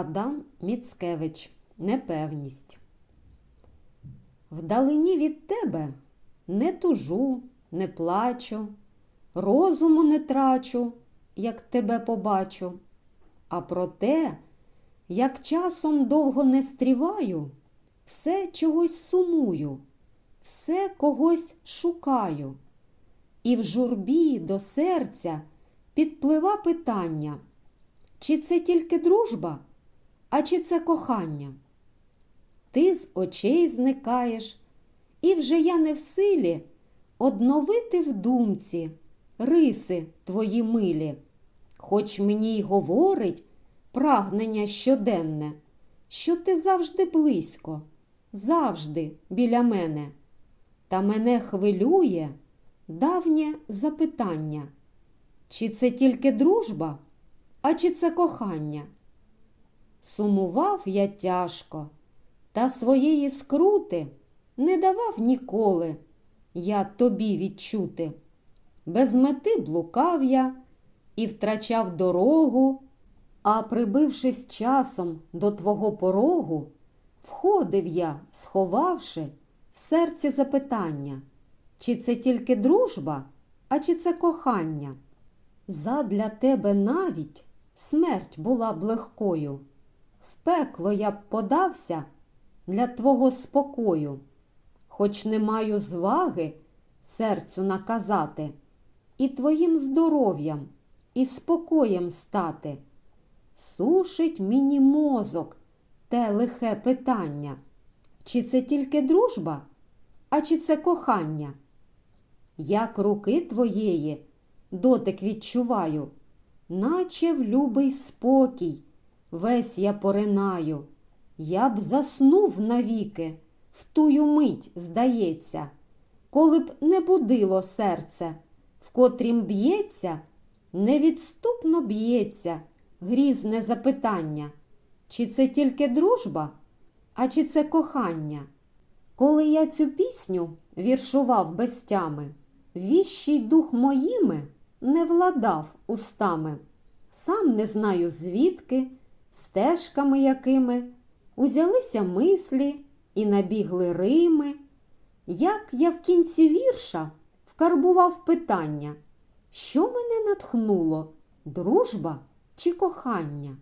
Адам Міцкевич Непевність. Вдалині від тебе не тужу, не плачу, розуму не трачу, як тебе побачу. А проте, як часом довго не стріваю, все чогось сумую, все когось шукаю. І в журбі до серця підплива питання, чи це тільки дружба, а чи це кохання? Ти з очей зникаєш, і вже я не в силі одновити в думці риси твої милі, хоч мені й говорить прагнення щоденне, що ти завжди близько, завжди біля мене. Та мене хвилює давнє запитання, чи це тільки дружба, а чи це кохання? Сумував я тяжко, та своєї скрути не давав ніколи я тобі відчути. Без мети блукав я і втрачав дорогу, а прибившись часом до твого порогу, входив я, сховавши в серці запитання, чи це тільки дружба, а чи це кохання? Задля тебе навіть смерть була б легкою. Пекло я б подався для твого спокою, хоч не маю зваги серцю наказати, і твоїм здоров'ям, і спокоєм стати. Сушить мені мозок те лихе питання, чи це тільки дружба, а чи це кохання? Як руки твоєї дотик відчуваю, наче в любий спокій, весь я поринаю. Я б заснув навіки, в тую мить, здається, коли б не будило серце, в котрім б'ється, невідступно б'ється грізне запитання, чи це тільки дружба, а чи це кохання? Коли я цю пісню віршував без тями, віщий дух моїми не владав устами. Сам не знаю звідки, стежками якими узялися мислі і набігли рими. Як я в кінці вірша вкарбував питання, що мене натхнуло, дружба чи кохання?